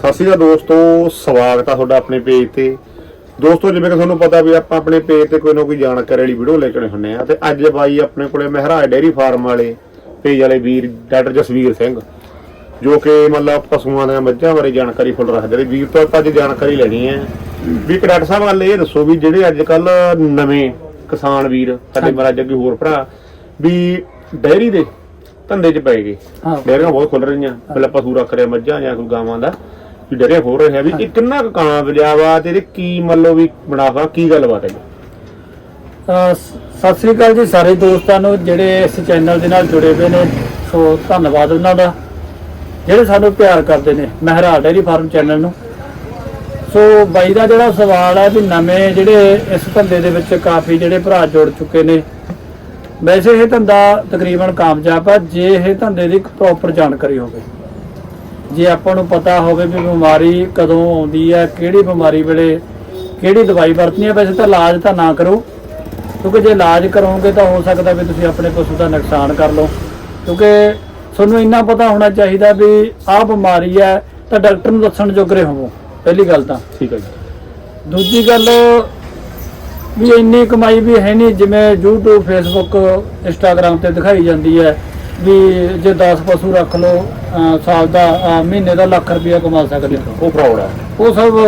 ਸਤਿ ਸ਼੍ਰੀ ਅਕਾਲ ਦੋਸਤੋ ਸਵਾਗਤ ਆ ਤੁਹਾਡਾ ਆਪਣੇ ਪੇਜ ਤੇ। ਦੋਸਤੋ ਜਿਵੇਂ ਕਿ ਤੁਹਾਨੂੰ ਪਤਾ ਵੀ ਆਪਾਂ ਆਪਣੇ ਪੇਜ ਤੇ ਕੋਈ ਨਾ ਕੋਈ ਜਾਣਕਾਰੀ ਵਾਲੀ ਵੀਡੀਓ ਲੈ ਕੇ ਹੁੰਨੇ ਆ। ਤੇ ਅੱਜ ਬਾਈ ਆਪਣੇ ਕੋਲੇ ਮਹਿਰਾਜ ਡੇਅਰੀ ਫਾਰਮ ਵਾਲੇ ਪੇਜ ਵਾਲੇ ਵੀਰ ਡਾਕਟਰ ਜਸਵੀਰ ਸਿੰਘ ਜੋ ਕਿ ਮਤਲਬ ਪਸ਼ੂਆਂ ਦੀਆਂ ਮੱਝਾਂ ਬਾਰੇ ਜਾਣਕਾਰੀ ਫੁੱਲ ਰੱਖਦੇ ਨੇ। ਵੀਰ ਤੋਂ ਆਪਾਂ ਅੱਜ ਜਾਣਕਾਰੀ ਲੈਣੀ ਹੈ ਵੀ ਡਾਕਟਰ ਸਾਹਿਬ ਗੱਲ ਇਹ ਦੱਸੋ ਵੀ ਜਿਹੜੇ ਅੱਜ ਕੱਲ ਨਵੇਂ ਕਿਸਾਨ ਵੀਰ ਸਾਡੇ ਮਹਾਰਾਜ ਅੱਗੇ ਹੋਰ ਭਰਾ ਵੀ ਡੇਅਰੀ ਦੇ ਧੰਦੇ 'ਚ ਪੈ ਗਏ। ਡੇਅਰੀਆਂ ਬਹੁਤ ਖੁੱਲ ਰਹੀਆਂ। ਪਹਿਲਾਂ ਪਸ਼ੂ ਰੱਖ ਰਿਹਾ ਮੱਝਾਂ ਜਾਂ ਕੋਈ ਗਾਵਾਂ ਦਾ। ਵੀ ਡੇਅਰੀਆਂ ਖੋਲ ਰਿਹਾ ਵੀ ਇਹ ਕਿੰਨਾ ਕੁ ਕਾਮਯਾਬ ਆ ਤੇ ਇਹਦੇ ਕੀ ਮੰਨ ਵੀ ਮੁਨਾਫਾ ਕੀ ਗੱਲਬਾਤ ਹੈ ਜੀ? ਅਹ ਸ- ਸਤਿ ਸ੍ਰੀ ਅਕਾਲ ਜੀ ਸਾਰੇ ਦੋਸਤਾਂ ਨੂੰ ਜਿਹੜੇ ਇਸ ਚੈਨਲ ਦੇ ਨਾਲ ਜੁੜੇ ਹੋਏ ਨੇ ਸੋ ਧੰਨਵਾਦ ਉਹਨਾਂ ਦਾ ਜਿਹੜੇ ਸਾਨੂੰ ਪਿਆਰ ਕਰਦੇ ਨੇ ਮਹਿਰਾ ਡੇਰੀ ਫਾਰਮ ਚੈਨਲ ਨੂੰ। ਸੋ ਬਾਈ ਦਾ ਜਿਹੜਾ ਸਵਾਲ ਹੈ ਵੀ ਨਵੇਂ ਜਿਹੜੇ ਇਸ ਧੰਦੇ ਦੇ ਵਿੱਚ ਕਾਫੀ ਜਿਹੜੇ ਭਰਾ ਜੁੜ ਚੁੱਕੇ ਨੇ ਵੈਸੇ ਇਹ ਧੰਦਾ ਤਕਰੀਬਨ ਕਾਮਯਾਬ ਆ ਜੇ ਇਹ ਧੰਦੇ ਦੀ ਪ੍ਰੋਪਰ ਜਾਣਕਾਰੀ ਹੋਵੇ। ਜੇ ਆਪਾਂ ਨੂੰ ਪਤਾ ਹੋਵੇ ਵੀ ਬਿਮਾਰੀ ਕਦੋਂ ਆਉਂਦੀ ਹੈ ਕਿਹੜੀ ਬਿਮਾਰੀ ਵੇਲੇ ਕਿਹੜੀ ਦਵਾਈ ਵਰਤਣੀ ਹੈ ਵੈਸੇ ਤਾਂ ਇਲਾਜ ਤਾਂ ਨਾ ਕਰੋ। ਕਿਉਂਕਿ ਜੇ ਇਲਾਜ ਕਰੋਗੇ ਤਾਂ ਹੋ ਸਕਦਾ ਵੀ ਤੁਸੀਂ ਆਪਣੇ ਪਸ਼ੂ ਦਾ ਨੁਕਸਾਨ ਕਰ ਲਓ। ਕਿਉਂਕਿ ਤੁਹਾਨੂੰ ਇੰਨਾ ਪਤਾ ਹੋਣਾ ਚਾਹੀਦਾ ਵੀ ਆਹ ਬਿਮਾਰੀ ਹੈ ਤਾਂ ਡਾਕਟਰ ਨੂੰ ਦੱਸਣ ਜੋਗਰੇ ਹੋਵੋ। ਪਹਿਲੀ ਗੱਲ ਤਾਂ। ਠੀਕ ਹੈ ਜੀ। ਦੂਜੀ ਗੱਲ ਵੀ ਇੰਨੀ ਕਮਾਈ ਵੀ ਹੈ ਨਹੀਂ ਜਿਵੇਂ YouTube Facebook Instagram ਤੇ ਦਿਖਾਈ ਜਾਂਦੀ ਹੈ। ਵੀ ਜੇ 10 ਪਸ਼ੂ ਰੱਖ ਲਓ ਸਾਲ ਦਾ ਮਹੀਨੇ ਦਾ ਲੱਖ ਰੁਪਇਆ ਕਮਾ ਸਕਦੇ ਹੋ। ਉਹ ਫਰਾਡ ਹੈ ਉਹ ਸਭ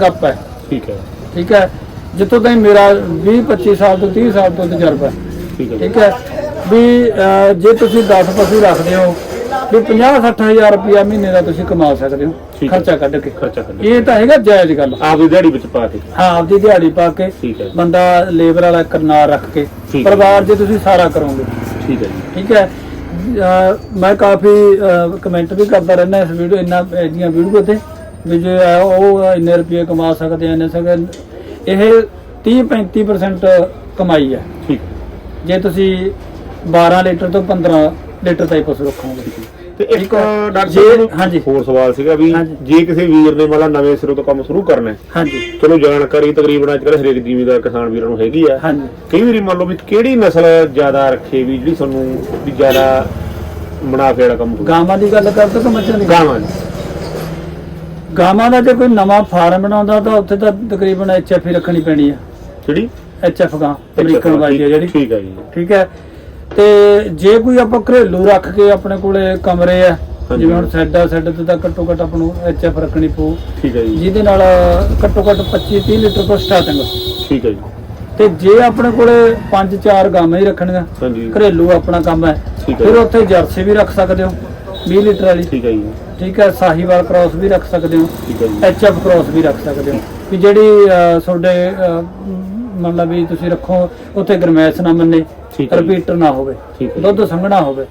ਗੱਪ ਹੈ। ਠੀਕ ਹੈ। ਠੀਕ ਹੈ? ਜਿੱਥੋਂ ਤਾਈਂ ਮੇਰਾ 20 25 ਸਾਲ ਤੋਂ 30 ਸਾਲ ਤੋਂ ਤਜਰਬਾ ਠੀਕ ਹੈ। ਠੀਕ ਹੈ? ਵੀ ਜੇ ਤੁਸੀਂ 10 ਪਸ਼ੂ ਰੱਖਦੇ ਹੋ ਵੀ 50 60000 ਰੁਪਇਆ ਮਹੀਨੇ ਦਾ ਤੁਸੀਂ ਕਮਾ ਸਕਦੇ ਹੋ ਠੀਕ ਹੈ। ਖਰਚਾ ਕੱਢ ਕੇ। ਖਰਚਾ ਕਰਨਾ ਇਹ ਤਾਂ ਹੈਗਾ ਜਾਇਜ਼ ਗੱਲ। ਆਪ ਦੀ ਦਿਹਾੜੀ ਵਿੱਚ ਪਾ ਕੇ। ਹਾਂ ਆਪਦੀ ਦਿਹਾੜੀ ਪਾ ਕੇ ਠੀਕ ਹੈ ਜੀ, ਬੰਦਾ ਲੇਬਰ ਵਾਲਾ ਕਰਨਾਰ ਰੱਖ ਕੇ ਠੀਕ ਹੈ। ਪਰਿਵਾਰ ਜੇ ਤੁਸੀਂ ਸਾਰਾ ਕਰੋਗੇ। ਠੀਕ ਹੈ ਜੀ। ਠੀਕ ਹੈ। ਅਹ ਮੈਂ ਕਾਫੀ ਕਮੈਂਟ ਵੀ ਕਰਦਾ ਰਹਿੰਦਾ ਇਸ ਵੀਡੀਓ ਇੰਨਾ ਇਹਦੀਆਂ ਵੀਡੀਓ ਤੇ ਵੀ ਜੇ ਉਹ ਇੰਨੇ ਰੁਪਏ ਕਮਾ ਸਕਦੇ ਆ ਇੰਨੇ ਸਕੇ। ਇਹ 30 35% ਕਮਾਈ ਹੈ। ਠੀਕ। ਜੇ ਤੁਸੀਂ 12 ਲੀਟਰ ਤੋਂ 15 ਲੀਟਰ ਤਾਈਂ ਪਸ਼ੂ ਰੱਖੋਗੇ ਤੇ ਇੱਕ ਹੈ। ਡਾਕਟਰ ਜੇ- ਸਾਹਿਬ ਹਾਂਜੀ। ਹੋਰ ਸਵਾਲ ਸੀਗਾ ਵੀ ਹਾਂਜੀ। ਜੇ ਕਿਸੇ ਵੀਰ ਨੇ ਮਤਲਬ ਨਵੇਂ ਸਿਰੋਂ ਤੋਂ ਕੰਮ ਸ਼ੁਰੂ ਕਰਨਾ ਹੈ ਹਾਂਜੀ। ਚਲੋ ਜਾਣਕਾਰੀ ਤਕਰੀਬਨ ਅੱਜ ਕੱਲ੍ਹ ਹਰੇਕ ਜ਼ਿਮੀਦਾਰ ਕਿਸਾਨ ਵੀਰਾਂ ਨੂੰ ਹੈਗੀ ਆ। ਹਾਂਜੀ। ਕਈ ਵਾਰੀ ਮੰਨ ਲਓ ਵੀ ਕਿਹੜੀ ਨਸਲ ਜ਼ਿਆਦਾ ਰੱਖੇ ਵੀ ਜਿਹੜੀ ਤੁਹਾਨੂੰ ਵੀ ਜ਼ਿਆਦਾ ਮੁਨਾਫੇ ਵਾਲਾ ਕੰਮ ਹੋਵੇ। ਗਾਵਾਂ ਦੀ ਗੱਲ ਕਰਦੇ ਤਾਂ ਮੱਝਾਂ ਦੀ ਗਾਵਾਂ ਦੀ। ਗਾਵਾਂ ਦਾ ਜੇ ਕੋਈ ਨਵਾਂ ਫਾਰਮ ਬਣਾਉਂਦਾ ਤਾਂ ਉੱਥੇ ਤਾਂ ਤਕਰੀਬਨ ਐਚਐਫ ਹੀ ਰੱਖਣੀ ਪੈਣੀ ਆ। ਜਿਹੜੀ? ਐਚਐਫ ਗਾਂ ਅਮਰੀਕਨ ਵਾਲੀ ਆ ਜਿਹੜੀ। ਠੀਕ ਹੈ ਜੀ। ਠੀਕ ਹੈ। ਤੇ ਜੇ ਕੋਈ ਆਪਾਂ ਘਰੇਲੂ ਰੱਖ ਕੇ ਆਪਣੇ ਕੋਲੇ ਕਮਰੇ ਆ ਹਾਂਜੀ। ਜਿਵੇਂ ਹੁਣ ਸੈੱਡ ਆ ਸੈੱਡ ਤੇ ਤਾਂ ਘੱਟੋ ਘੱਟ ਆਪਾਂ ਨੂੰ ਐਚਐਫ ਰੱਖਣੀ ਪਊ। ਠੀਕ ਹੈ ਜੀ। ਜਿਹਦੇ ਨਾਲ ਘੱਟੋ ਘੱਟ 25 30 ਲੀਟਰ ਤੋਂ ਸਟਾਰਟਿੰਗ ਠੀਕ ਹੈ ਜੀ। ਤੇ ਜੇ ਆਪਣੇ ਕੋਲੇ 5-4 ਗਾਵਾਂ ਹੀ ਰੱਖਣੀਆਂ ਹਾਂਜੀ। ਘਰੇਲੂ ਆਪਣਾ ਕੰਮ ਹੈ ਠੀਕ ਹੈ ਫਿਰ। ਉੱਥੇ ਜਰਸੀ ਵੀ ਰੱਖ ਸਕਦੇ ਹੋ 20 ਲੀਟਰ ਵਾਲੀ। ਠੀਕ ਹੈ ਜੀ। ਠੀਕ ਹੈ ਸਾਹੀਵਾਲ ਕ੍ਰਾਸ ਵੀ ਰੱਖ ਸਕਦੇ ਹੋ ਠੀਕ ਹੈ ਜੀ। ਐਚਐਫ ਕ੍ਰਾਸ ਵੀ ਰੱਖ ਸਕਦੇ ਹੋ। ਕਿ ਜਿਹੜੀ ਅਹ, ਤੁਹਾਡੇ ਅਹ, ਮਤਲਬ ਵੀ ਤੁਸੀਂ ਰੱਖੋ ਉੱਥੇ ਗਰਮੈਸ਼ ਨਾ ਮੰਨੇ ਠੀਕ ਹੈ ਜੀ। ਰਿਪੀਟਰ ਨਾ ਹੋਵੇ ਠੀਕ ਹੈ ਦੁੱਧ ਸੰਘਣਾ ਹੋਵੇ।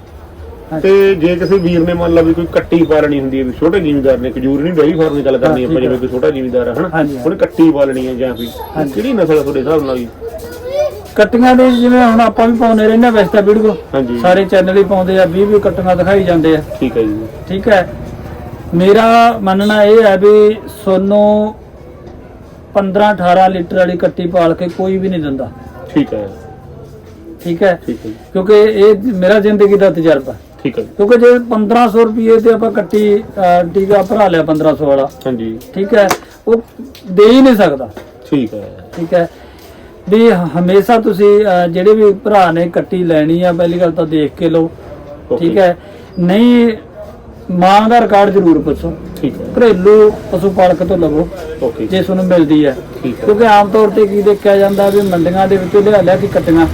ਤੇ ਜੇ ਕਿਸੇ ਵੀਰ ਨੇ ਮੰਨ ਲਓ ਵੀ ਕੋਈ ਕੱਟੀ ਪਾਲਣੀ ਹੁੰਦੀ ਹੈ ਵੀ ਛੋਟੇ ਜ਼ਿਮੀਦਾਰ ਨੇ ਖਜੂਰ ਨਹੀਂ ਡੇਰੀ ਫਾਰਮ ਦੀ ਗੱਲ ਕਰਨੀ ਆਪਾਂ ਜਿਵੇਂ। ਕੋਈ ਛੋਟਾ ਜ਼ਿਮੀਦਾਰ ਹੈ ਹਨਾ? ਹਾਂਜੀ। ਉਹਨੇ ਕੱਟੀ ਪਾਲਣੀ ਹੈ ਜਾਂ ਹਾਂਜੀ। ਕਿਹੜੀ ਨਸਲ ਤੁਹਾਡੇ ਹਿਸਾਬ ਨਾਲ ਜੀ? ਕੱਟੀਆਂ ਦੇ ਜਿਵੇਂ ਹੁਣ ਆਪਾਂ ਵੀ ਪਾਉਂਦੇ ਰਹਿੰਦੇ ਹਾਂ ਵੈਸੇ ਤਾਂ ਵੀਡੀਓ ਹਾਂਜੀ। ਸਾਰੇ ਚੈਨਲ ਹੀ ਪਾਉਂਦੇ ਆ 20 20 ਕੱਟੀਆਂ ਦਿਖਾਈ ਜਾਂਦੇ ਆ। ਠੀਕ ਹੈ ਜੀ। ਠੀਕ ਹੈ। ਮੇਰਾ ਮੰਨਣਾ ਇਹ ਹੈ ਵੀ ਸੋਨੂੰ 15 18 ਲੀਟਰ ਵਾਲੀ ਕੱਟੀ ਪਾਲ ਕੇ ਕੋਈ ਵੀ ਨਹੀਂ ਦਿੰਦਾ। ਠੀਕ ਹੈ। ਠੀਕ ਹੈ? ਠੀਕ ਹੈ। ਜੀ, ਕਿਉਂਕਿ ਇਹ ਮੇਰਾ ਜ਼ਿੰਦਗੀ ਦਾ ਤਜਰਬਾ। ਠੀਕ ਹੈ। ਕਿਉਂਕਿ ਜੇ 1500 ਰੁਪਏ ਤੇ ਆਪਾਂ ਕੱਟੀ ਟੀਕਾ ਭਰਾ ਲਿਆ 1500 ਵਾਲਾ। ਹਾਂਜੀ। ਠੀਕ ਹੈ? ਉਹ ਦੇ ਹੀ ਨਹੀਂ ਸਕਦਾ। ਠੀਕ ਹੈ। ਠੀਕ ਹੈ? ਵੀ ਹਮੇਸ਼ਾ ਤੁਸੀਂ ਜਿਹੜੇ ਵੀ ਭਰਾ ਨੇ ਕੱਟੀ ਲੈਣੀ ਆ ਪਹਿਲੀ ਗੱਲ ਤਾਂ ਦੇਖ ਕੇ ਲਓ। ਠੀਕ ਹੈ? ਨਹੀਂ ਮਾਂ ਦਾ ਰਿਕਾਰਡ ਜ਼ਰੂਰ ਪੁੱਛੋ। ਠੀਕ ਹੈ। ਘਰੇਲੂ ਪਸ਼ੂ ਪਾਲਕ ਤੋਂ ਲਵੋ ਓਕੇ ਜੇ ਤੁਹਾਨੂੰ ਮਿਲਦੀ ਹੈ। ਠੀਕ ਹੈ। ਕਿਉਂਕਿ ਆਮ ਤੌਰ ਤੇ ਕੀ ਦੇਖਿਆ ਜਾਂਦਾ ਵੀ ਮੰਡੀਆਂ ਦੇ ਵਿੱਚੋਂ ਲਿਆ ਲਿਆ ਕੇ ਕੱਟੀਆਂ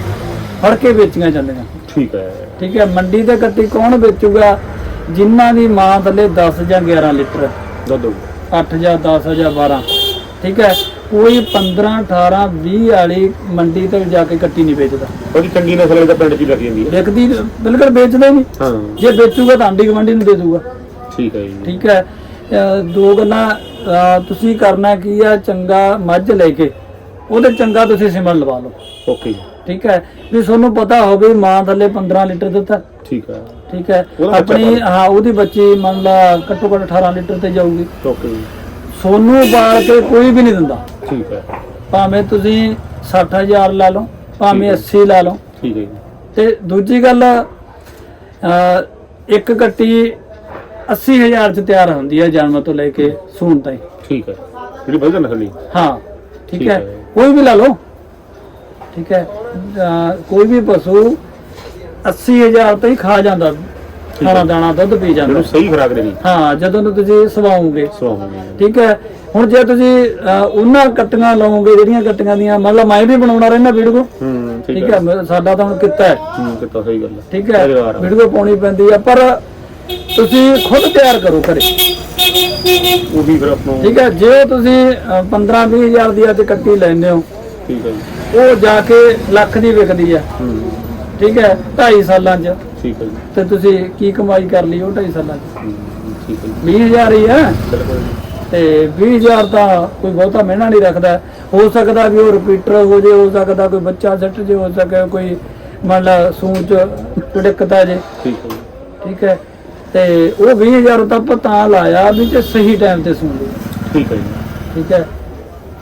ਫੜ ਕੇ ਵੇਚੀਆਂ ਜਾਂਦੀਆਂ। ਠੀਕ ਹੈ। ਠੀਕ ਹੈ ਮੰਡੀ ਤੇ ਕੱਟੀ ਕੌਣ ਵੇਚੂਗਾ? ਜਿਨ੍ਹਾਂ ਦੀ ਮਾਂ ਥੱਲੇ 10 ਜਾਂ 11 ਲੀਟਰ। ਦੁੱਧ ਹੋਊ। 8 ਜਾਂ 10 ਜਾਂ 12 ਠੀਕ ਹੈ? ਕੋਈ 15 18 20 ਵਾਲੀ ਮੰਡੀ ਤੇ ਜਾ ਕੇ ਕੱਟੀ ਨਹੀਂ ਵੇਚਦਾ। ਉਹਦੀ ਚੰਗੀ ਨਸਲ ਵਾਲੀ ਤਾਂ ਪਿੰਡ 'ਚ ਹੀ ਲੱਗ ਜਾਂਦੀ ਹੈ। ਵਿਕਦੀ ਬਿਲਕੁਲ ਵੇਚਦਾ ਹੀ ਨਹੀਂ। ਹਾਂ। ਜੇ ਵੇਚੂਗਾ ਤਾਂ ਆਂਡੀ ਮੰਡੀ ਨੂੰ ਦੇ ਦੂਗਾ ਠੀਕ ਹੈ ਜੀ। ਠੀਕ ਹੈ? ਦੋ ਗੱਲਾਂ ਤੁਸੀਂ ਕਰਨਾ ਕੀ ਆ? ਚੰਗਾ ਮੱਝ ਲੈ ਕੇ ਉਹਦੇ ਚੰਗਾ ਤੁਸੀਂ ਸਿਮਣ ਲਵਾ ਲਓ। ਓਕੇ ਜੀ, ਠੀਕ ਹੈ? ਵੀ ਤੁਹਾਨੂੰ ਪਤਾ ਹੋਵੇ ਮਾਂ ਥੱਲੇ 15 ਲੀਟਰ ਦਿੱਤਾ। ਠੀਕ ਹੈ। ਠੀਕ ਹੈ? ਉਹਦਾ ਬੱਚਾ ਆਪਣੀ ਹਾਂ ਉਹਦੀ ਬੱਚੀ ਮੰਨ ਲਾ ਘੱਟੋ ਘੱਟ 18 ਲੀਟਰ ਤੇ ਜਾਊਗੀ। ਓਕੇ ਜੀ, ਸੋਨੂੰ ਬਾਲ ਕੇ ਕੋਈ ਵੀ ਨਹੀਂ ਦਿੰਦਾ। ਠੀਕ ਹੈ। ਭਾਵੇਂ ਤੁਸੀਂ 60000 ਲਾ ਲਓ ਭਾਵੇਂ 80 ਲਾ ਲਓ। ਠੀਕ ਹੈ ਤੇ ਦੂਜੀ ਗੱਲ ਇੱਕ ਕੱਟੀ 80000 ਚ ਤਿਆਰ ਹੁੰਦੀ ਹੈ ਜਨਮ ਤੋਂ ਲੈ ਕੇ ਸੂਣ ਤਾਈਂ। ਠੀਕ ਹੈ। ਜਿਹੜੀ ਵਧੀਆ ਨਸਲ ਹਾਂ ਠੀਕ ਹੈ। ਕੋਈ ਵੀ ਲਾ ਲਓ। ਠੀਕ ਹੈ। ਕੋਈ ਵੀ ਪਸ਼ੂ 80000 ਤੋਂ ਹੀ ਖਾ ਜਾਂਦਾ। ਖਾਣਾ ਦਾਣਾ ਦੁੱਧ ਪੀ ਜਾਂਦਾ। ਸਹੀ ਖੁਰਾਕ ਦੇਣੀ। ਹਾਂ ਜਦੋਂ ਨੂੰ ਤੁਸੀਂ ਸਵਾਓਗੇ। ਸਵਾਉਂਗੇ ਠੀਕ ਹੈ। ਹੁਣ ਜੇ ਤੁਸੀਂ ਉਹਨਾਂ ਕੱਟੀਆਂ ਲਾਓਗੇ ਜਿਹੜੀਆਂ ਕੱਟੀਆਂ ਦੀਆਂ ਮਤਲਬ ਮੈਂ ਵੀ ਬਣਾਉਣਾ ਰਹਿਣਾ ਵੀਡੀਓ ਹੂੰ ਠੀਕ ਹੈ। ਹੈ ਸਾਡਾ ਤਾਂ ਹੁਣ ਕਿੱਤਾ ਹੈ। ਹੂੰ ਕਿਤਾ ਸਹੀ ਗੱਲ ਹੈ। ਠੀਕ ਹੈ। ਵੀਡੀਓ ਪਾਉਣੀ ਪੈਂਦੀ ਆ ਪਰ ਤੁਸੀਂ ਖੁਦ ਤਿਆਰ ਕਰੋ ਘਰੇ। ਉਹੀ ਫਿਰ ਆਪਣਾ ਠੀਕ ਹੈ। ਜੇ ਤੁਸੀਂ 15 20000 ਦੀ ਅੱਜ ਕੱਟੀ ਲੈਂਦੇ ਹੋ ਠੀਕ ਹੈ ਉਹ ਜਾ ਕੇ ਲੱਖ ਦੀ ਵਿਕਦੀ ਆ। ਹੂੰ। ਠੀਕ ਹੈ। 2.5 ਸਾਲਾਂ 'ਚ। ਠੀਕ ਹੈ ਜੀ। ਤੇ ਤੁਸੀਂ ਕੀ ਕਮਾਈ ਕਰ ਲਈ ਉਹ 2.5 ਸਾਲਾਂ 'ਚ? ਹੂੰ, ਠੀਕ ਹੈ ਜੀ। 20000 ਹੀ ਹੈ ਬਿਲਕੁਲ ਜੀ। ਤੇ 20000 ਤਾਂ ਕੋਈ ਬਹੁਤਾ ਮਹਿਣਾ ਨਹੀਂ ਰੱਖਦਾ। ਹੋ ਸਕਦਾ ਵੀ ਉਹ ਰਿਪੀਟਰ ਹੋ ਜੇ ਹੋ ਸਕਦਾ ਕੋਈ ਬੱਚਾ ਸੱਟ ਜੇ ਹੋ ਸਕਦਾ ਕੋਈ ਮੰਨ ਲਾ ਸੂਚ ਕੁੜਕਦਾ ਜੇ। ਠੀਕ ਹੈ ਜੀ। ਠੀਕ ਹੈ। ਤੇ ਉਹ 20000 ਤਾਂ ਆਪਾਂ ਤਾਂ ਲਾਇਆ ਵੀ ਤੇ ਸਹੀ ਟਾਈਮ ਤੇ ਸੁਣ ਲਈ ਠੀਕ ਹੈ ਜੀ। ਠੀਕ ਹੈ।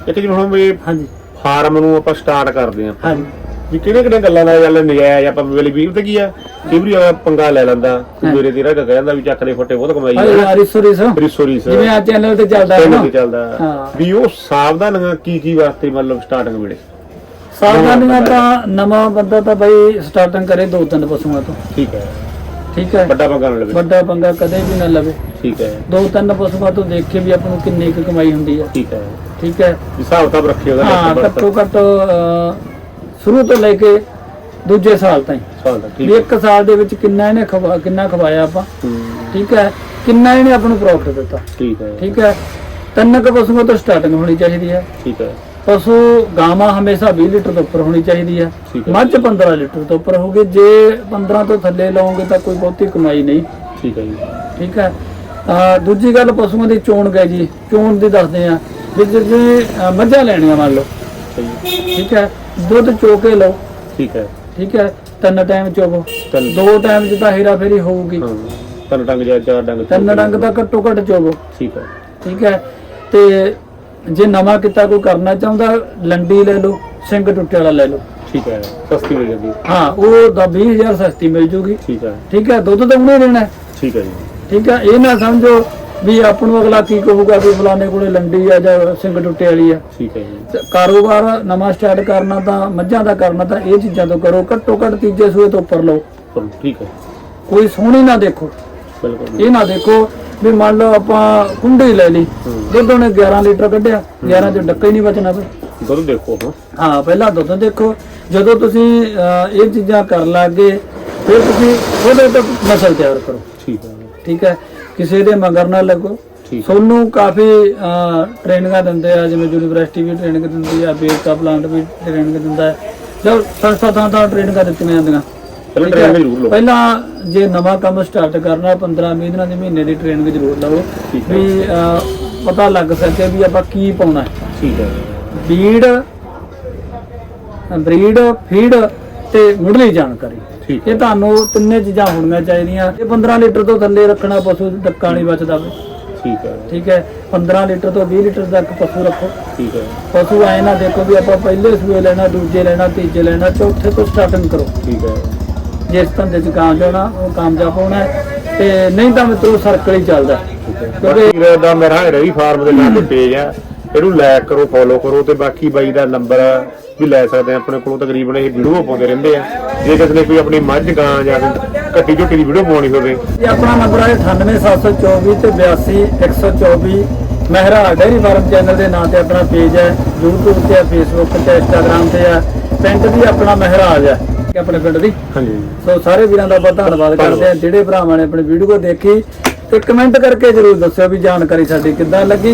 ਇੱਕ ਜੀ ਹੁਣ ਵੀ ਹਾਂਜੀ। ਫਾਰਮ ਨੂੰ ਆਪਾਂ ਸਟਾਰਟ ਕਰਦੇ ਆਂ ਹਾਂਜੀ। ਵੀ ਕਿਹੜੇ ਕਿਹੜੇ ਗੱਲਾਂ ਦਾ ਗੱਲ ਨਜਾਇਜ਼ ਆਪਾਂ ਵੇਲੇ ਵੀ ਤੇ ਕੀ ਆ? ਕਈ ਵਾਰੀ ਅਗਲਾ ਪੰਗਾ ਲੈ ਲੈਂਦਾ ਮੇਰੇ ਦੀ ਰਾਹ ਕਹਿੰਦਾ ਵੀ ਚੱਕ ਦੇ ਫੱਟੇ ਬਹੁਤ ਕਮਾਈ ਆ। ਯਾਰ ਇਸ ਸੋਰੀ ਸੋ ਰਿਸੋ ਰਿਸ। ਜਿਵੇਂ ਆ ਚੈਨਲ ਤੇ ਚੱਲਦਾ ਹੈ ਨਾ। ਤੇ ਚੱਲਦਾ। ਵੀ ਉਹ ਸਾਵਧਾਨੀਆਂ ਕੀ ਕੀ ਵਾਸਤੇ ਮਤਲਬ ਸਟਾਰਟਿੰਗ ਵੇਲੇ? ਸਾਵਧਾਨੀਆਂ ਤਾਂ ਨਵਾਂ ਬੰਦਾ ਤਾਂ ਬਈ ਸਟਾਰਟਿੰਗ ਕਰੇ ਦੋ ਤਿੰਨ ਪਸ਼ੂਆਂ ਤੋਂ। ਠੀਕ ਹੈ। ਠੀਕ ਹੈ। ਵੱਡਾ ਪੰਗਾ ਨਾ ਲਵੇ। ਵੱਡਾ ਪੰਗਾ ਕਦੇ ਵੀ ਨਾ ਲਵੇ। ਠੀਕ ਹੈ। ਦੋ ਤਿੰਨ ਪਸ਼ੂਆਂ ਤੋਂ ਦੇਖ ਕੇ ਵੀ ਆਪਾਂ ਨੂੰ ਕਿੰਨੀ ਕੁ ਕਮਾਈ ਹੁੰਦੀ ਹੈ। ਠੀਕ ਹੈ। ਠੀਕ ਹੈ। ਹਿਸਾਬ ਤਾਂ ਰੱਖਿਓ ਹਾਂ ਘੱਟੋ ਘੱਟ ਸ਼ੁਰੂ ਤੋਂ ਲੈ ਕੇ ਦੂਜੇ ਸਾਲ ਤਾਈਂ। ਸਾਲ ਦਾ ਠੀਕ ਵੀ ਹੈ। ਇੱਕ ਸਾਲ ਦੇ ਵਿੱਚ ਕਿੰਨਾ ਇਹਨੇ ਖਵਾ ਕਿੰਨਾ ਖਵਾਇਆ ਆਪਾਂ। ਹੂੰ, ਠੀਕ ਹੈ? ਕਿੰਨਾ ਇਹਨੇ ਆਪਾਂ ਨੂੰ ਪ੍ਰੋਫਿਟ ਦਿੱਤਾ। ਠੀਕ ਹੈ। ਠੀਕ ਹੈ? ਤਿੰਨ ਕੁ ਪਸ਼ੂਆਂ ਤੋਂ ਸਟਾਰਟਿੰਗ ਹੋਣੀ ਚਾਹੀਦੀ ਹੈ। ਠੀਕ ਹੈ। ਪਸ਼ੂ ਗਾਵਾਂ ਹਮੇਸ਼ਾ 20 ਲੀਟਰ ਤੋਂ ਉੱਪਰ ਹੋਣੀ ਚਾਹੀਦੀ ਹੈ। ਠੀਕ ਹੈ। ਮੱਝ 15 ਲੀਟਰ ਤੋਂ ਉੱਪਰ ਹੋਊਗੀ। ਜੇ 15 ਤੋਂ ਥੱਲੇ ਲਾਓਗੇ ਤਾਂ ਕੋਈ ਬਹੁਤੀ ਕਮਾਈ ਨਹੀਂ। ਠੀਕ ਹੈ ਜੀ। ਠੀਕ ਹੈ? ਅਹ ਦੂਜੀ ਗੱਲ ਪਸ਼ੂਆਂ ਦੀ ਚੋਣ ਗਏ ਜੀ। ਚੋਣ ਦੀ ਦੱਸਦੇ ਆ ਵੀ ਜੇ ਜੇ, ਮੱਝਾਂ ਲੈਣੀਆਂ ਮੰਨ ਲਓ। ਸਹੀ। ਠੀਕ ਹੈ? ਦੁੱਧ ਚੋ ਕੇ ਲਓ। ਠੀਕ ਹੈ। ਠੀਕ ਹੈ? ਤਿੰਨ ਟਾਈਮ ਚੋਵੋ। ਤਿੰਨ। ਦੋ ਟਾਈਮ ਤਾਂ ਹੇਰਾ ਫੇਰੀ ਹੋਊਗੀ। ਹਾਂ। ਤਿੰਨ ਡੰਗ ਜਾਂ ਚਾਰ ਡੰਗ ਤਿੰਨ ਡੰਗ ਤਾਂ ਘੱਟੋ ਘੱਟ ਚੋਵੋ। ਠੀਕ ਹੈ। ਠੀਕ ਹੈ? ਤੇ ਜੇ ਨਵਾਂ ਕਿੱਤਾ ਕੋਈ ਕਰਨਾ ਚਾਹੁੰਦਾ ਲੰਡੀ ਲੈ ਲਓ ਸਿੰਘ ਟੁੱਟੇ ਵਾਲਾ ਲੈ ਲਓ। ਠੀਕ ਹੈ। ਸਸਤੀ ਮਿਲ ਜਾਂਦੀ ਹੈ। ਹਾਂ ਉਹ ਦਾ 20000 ਸਸਤੀ ਮਿਲ ਜੂਗੀ। ਠੀਕ ਹੈ। ਠੀਕ ਹੈ? ਦੁੱਧ ਤਾਂ ਉਹਨੇ ਦੇਣਾ। ਹੈ। ਠੀਕ ਹੈ ਜੀ। ਠੀਕ ਹੈ? ਇਹ ਨਾ ਸਮਝੋ ਵੀ ਆਪ ਨੂੰ ਅਗਲਾ ਕੀ ਕਹੂਗਾ ਵੀ ਫਲਾਣੇ ਕੋਲੇ ਲੰਡੀ ਆ ਜਾਂ ਸਿੰਘ ਟੁੱਟੇ ਵਾਲੀ ਆ। ਠੀਕ ਹੈ ਜੀ। ਕਾਰੋਬਾਰ ਨਵਾਂ ਸਟਾਰਟ ਕਰਨਾ ਤਾਂ ਮੱਝਾਂ ਦਾ ਕਰਨਾ ਤਾਂ ਇਹ ਚੀਜ਼ਾਂ ਤੋਂ ਕਰੋ ਘੱਟੋ ਘੱਟ ਤੀਜੇ ਸੂਏ ਤੋਂ ਉੱਪਰ ਲਓ। ਠੀਕ ਹੈ। ਕੋਈ ਸੋਹਣੀ ਨਾ ਦੇਖੋ। ਬਿਲਕੁਲ ਇਹ ਨਾ ਦੇਖੋ ਵੀ ਮੰਨ ਲਓ ਆਪਾਂ ਕੁੰਡੀ ਲੈ ਲਈ ਦੁੱਧ ਉਹਨੇ 11 ਲੀਟਰ ਕੱਢਿਆ 11 ਚ ਡੱਕਾ ਹੀ ਨਹੀਂ ਬਚਣਾ ਫਿਰ। ਦੁੱਧ ਦੇਖੋ ਹਾਂ ਪਹਿਲਾਂ ਦੁੱਧ ਦੇਖੋ। ਜਦੋਂ ਤੁਸੀਂ ਇਹ ਚੀਜ਼ਾਂ ਕਰਨ ਲੱਗੇ ਫਿਰ ਤੁਸੀਂ ਉਹਦੇ ਤੋਂ ਨਸਲ ਤਿਆਰ ਕਰੋ। ਠੀਕ ਹੈ। ਠੀਕ ਹੈ? ਕਿਸੇ ਦੇ ਮਗਰ ਨਾ ਲੱਗੋ। ਸੋਨੂੰ ਕਾਫੀ ਟ੍ਰੇਨਿੰਗਾਂ ਦਿੰਦੇ ਆ ਜਿਵੇਂ ਯੂਨੀਵਰਸਿਟੀ ਵੀ ਟ੍ਰੇਨਿੰਗ ਦਿੰਦੀ ਆ ਬੇਕਾ ਪਲਾਂਟ ਵੀ ਟ੍ਰੇਨਿੰਗ ਦਿੰਦਾ ਹੈ। ਜਦ ਸੰਸਥਾ ਥਾਂ ਥਾਂ ਟ੍ਰੇਨਿੰਗਾਂ ਦਿੱਤੀਆਂ ਜਾਂਦੀਆਂ। ਪਹਿਲਾਂ ਜੇ ਨਵਾਂ ਕੰਮ ਸਟਾਰਟ ਕਰਨਾ 15 20 ਦਿਨਾਂ ਦੇ ਮਹੀਨੇ ਦੀ ਟ੍ਰੇਨਿੰਗ ਜ਼ਰੂਰ ਹੈ। ਵੀ ਪਤਾ ਲੱਗ ਸਕੇ ਵੀ ਆਪਾਂ ਕੀ ਪਾਉਣਾ ਹੈ। ਠੀਕ ਹੈ। ਬੀਡ ਬਰੀਡ ਫੀਡ ਤੇ ਮੁੱਢਲੀ ਜਾਣਕਾਰੀ। ਠੀਕ ਇਹ ਤੁਹਾਨੂੰ ਤਿੰਨੇ ਚੀਜ਼ਾਂ ਹੋਣੀਆਂ ਚਾਹੀਦੀਆਂ। ਇਹ 15 ਲੀਟਰ ਤੋਂ ਥੱਲੇ ਰੱਖਣਾ ਪਸ਼ੂ ਡੱਕਾ ਨਹੀਂ ਬਚਦਾ ਵੇ। ਠੀਕ ਹੈ। ਠੀਕ ਹੈ। 15 ਲੀਟਰ ਤੋਂ 20 ਲੀਟਰ ਤੱਕ ਪਸ਼ੂ ਰੱਖੋ। ਠੀਕ ਹੈ। ਪਸ਼ੂ ਐ ਨਾ ਦੇਖੋ ਵੀ ਆਪਾਂ ਪਹਿਲੇ ਸੂਏ ਲੈਣਾ ਦੂਜੇ ਲੈਣਾ ਤੀਜੇ ਲੈਣਾ ਚੌਥੇ ਤੋਂ ਸਟਾਰਟਿੰਗ ਕਰੋ। ਠੀਕ ਹੈ। ਜਿਸ ਧੰਦੇ 'ਚ ਕਾਮਯਾਬ ਹੋਣਾ ਉਹ ਕਾਮਯਾਬ ਹੋਣਾ ਤੇ ਨਹੀਂ ਤਾਂ ਮਿੱਤਰੋ ਸਰਕਲ ਹੀ ਚੱਲਦਾ ਕਿਉਂਕਿ ਦਾ ਮੇਰਾ ਰਵੀ ਫਾਰਮ ਦੇ ਨਾਂ ਤੇ ਪੇਜ ਆ ਇਹਨੂੰ ਲਾਇਕ ਕਰੋ ਫੋਲੋ ਕਰੋ ਤੇ ਬਾਕੀ ਬਾਈ ਦਾ ਨੰਬਰ ਵੀ ਲੈ ਸਕਦੇ ਆ। ਆਪਣੇ ਕੋਲੋਂ ਤਕਰੀਬਨ ਇਹ ਵੀਡੀਓ ਪਾਉਂਦੇ ਰਹਿੰਦੇ ਆ। ਜੇ ਕਿਸੇ ਨੇ ਕੋਈ ਆਪਣੀ ਮੱਝ ਗਾਂ ਜਾਂ ਕੱਟੀ ਝੋਟੀ ਦੀ ਵੀਡੀਓ ਪਾਉਣੀ ਹੋਵੇ। ਇਹ ਆਪਣਾ ਨੰਬਰ ਹੈ 98724 ਤੇ 82124 ਮਹਿਰਾ ਡੇਅਰੀ ਫਾਰਮ ਚੈਨਲ ਦੇ ਨਾਂ ਤੇ ਆਪਣਾ ਪੇਜ ਹੈ। YouTube ਤੇ Facebook ਤੇ Instagram ਤੇ ਹੈ ਪਿੰਡ ਵੀ ਆਪਣਾ ਮਹਿਰਾਜ ਹੈ। ਕਿ ਆਪਣੇ ਪਿੰਡ ਦੀ? ਹਾਂਜੀ। ਸੋ ਸਾਰੇ ਵੀਰਾਂ ਦਾ ਬਹੁਤ ਧੰਨਵਾਦ ਕਰਦੇ ਆ। ਜਿਹੜੇ ਭਰਾਵਾਂ ਨੇ ਆਪਣੀ ਵੀਡੀਓ ਦੇਖੀ ਤੇ ਕਮੈਂਟ ਕਰਕੇ ਜਰੂਰ ਦੱਸਿਓ ਵੀ ਜਾਣਕਾਰੀ ਸਾਡੀ ਕਿੱਦਾਂ ਲੱਗੀ।